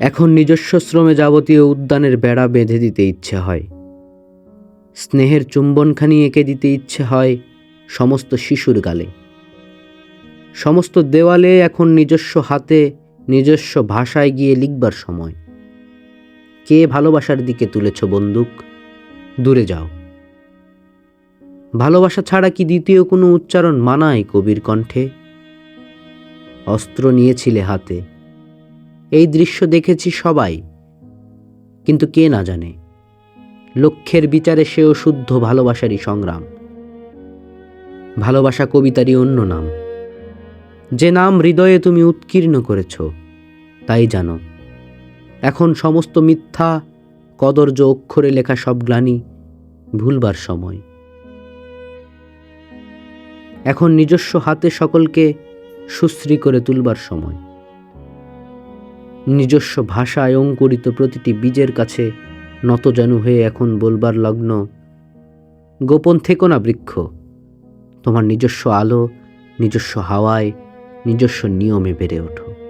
এখন নিজস্ব শ্রমে যাবতীয় উদ্যানের বেড়া বেঁধে দিতে ইচ্ছে হয়। স্নেহের চুম্বনখানি এঁকে দিতে ইচ্ছে হয় সমস্ত শিশুর গালে। সমস্ত দেওয়ালে এখন নিজস্ব হাতে, নিজস্ব ভাষায় গিয়ে লিখবার সময়। কে ভালোবাসার দিকে তুলেছ বন্দুক? দূরে যাও। ভালোবাসা ছাড়া কি দ্বিতীয় কোনো উচ্চারণ মানায় কবির কণ্ঠে? অস্ত্র নিয়েছিলে হাতে। এই দৃশ্য দেখেছি সবাই। কিন্তু কে না জানে, লক্ষ্যের বিচারে সেও শুদ্ধ ভালোবাসারই সংগ্রাম। ভালোবাসা কবিতারই অন্য নাম। যে নাম হৃদয়ে তুমি উৎকীর্ণ করেছ, তাই জানো, এখন সমস্ত মিথ্যা, কদর্য অক্ষরে লেখা সব গ্লানি ভুলবার সময়। এখন নিজস্ব হাতে সকলকে সুশ্রী করে তুলবার সময়। নিজস্ব ভাষায় অঙ্কুরিত প্রতিটি বীজের কাছে নতজানু হয়ে এখন বলবার লগ্ন। গোপন থেকো না বৃক্ষ, তোমার নিজস্ব আলো, নিজস্ব হাওয়ায়, নিজস্ব নিয়মে বেড়ে ওঠো।